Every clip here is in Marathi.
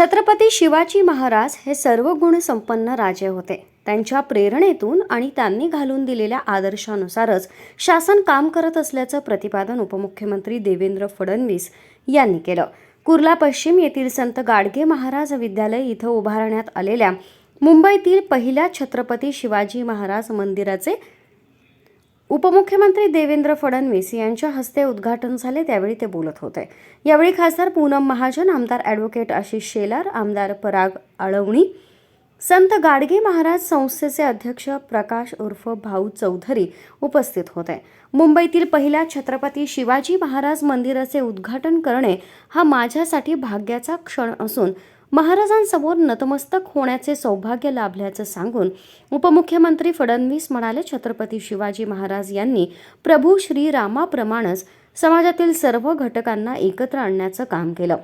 छत्रपती शिवाजी महाराज हे सर्व गुणसंपन्न राजे होते. त्यांच्या प्रेरणेतून आणि त्यांनी घालून दिलेल्या आदर्शानुसारच शासन काम करत असल्याचं प्रतिपादन उपमुख्यमंत्री देवेंद्र फडणवीस यांनी केलं. कुर्ला पश्चिम येथील संत गाडगे महाराज विद्यालय इथं उभारण्यात आलेल्या मुंबईतील पहिल्या छत्रपती शिवाजी महाराज मंदिराचे उपमुख्यमंत्री देवेंद्र फडणवीस यांच्या हस्ते उद्घाटन झाले त्यावेळी ते बोलत होते. यावेळी खासदार पूनम महाजन आमदार ॲडव्होकेट आशिष शेलार आमदार पराग आळवणी संत गाडगे महाराज संस्थेचे अध्यक्ष प्रकाश उर्फ भाऊ चौधरी उपस्थित होते. मुंबईतील पहिल्या छत्रपती शिवाजी महाराज मंदिराचे उद्घाटन करणे हा माझ्यासाठी भाग्याचा क्षण असून महाराजांसमोर नतमस्तक होण्याचे सौभाग्य लाभल्याचं सांगून उपमुख्यमंत्री फडणवीस म्हणाले छत्रपती शिवाजी महाराज यांनी प्रभू श्रीरामाप्रमाणेच समाजातील सर्व घटकांना एकत्र आणण्याचं काम केलं.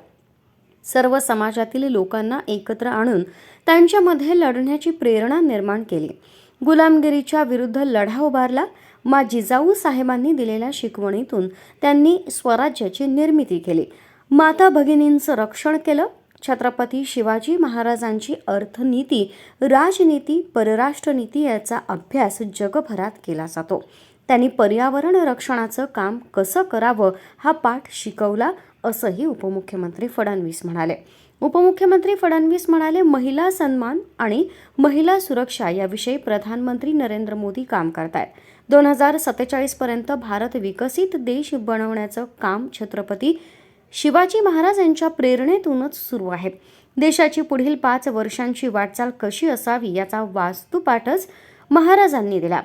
सर्व समाजातील लोकांना एकत्र आणून त्यांच्यामध्ये लढण्याची प्रेरणा निर्माण केली. गुलामगिरीच्या विरुद्ध लढा उभारला. मा जिजाऊ साहेबांनी दिलेल्या शिकवणीतून त्यांनी स्वराज्याची निर्मिती केली. माता भगिनींचं रक्षण केलं. छत्रपती शिवाजी महाराजांची अर्थनीती राजनीती परराष्ट्रनीती याचा अभ्यास जगभरात केला जातो. त्यांनी पर्यावरण रक्षणाचं काम कसं करावं हा पाठ शिकवला असंही उपमुख्यमंत्री फडणवीस म्हणाले. उपमुख्यमंत्री फडणवीस म्हणाले महिला सन्मान आणि महिला सुरक्षा याविषयी प्रधानमंत्री नरेंद्र मोदी काम करतायत. दोन हजार सत्तेचाळीसपर्यंत भारत विकसित देश बनवण्याचं काम छत्रपती शिवाजी महाराज यांच्या प्रेरणेतूनच सुरू आहे. देशाची पुढील पाच वर्षांची वाटचाल कशी असावी याचा वास्तुपाठच महाराजांनी दिला.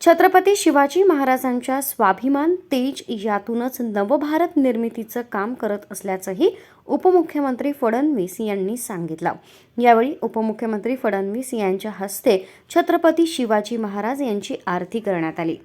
छत्रपती शिवाजी महाराजांच्या स्वाभिमान तेज यातूनच नवभारत निर्मितीचं काम करत असल्याचंही उपमुख्यमंत्री फडणवीस यांनी सांगितलं. यावेळी उपमुख्यमंत्री फडणवीस यांच्या हस्ते छत्रपती शिवाजी महाराज यांची आरती करण्यात आली.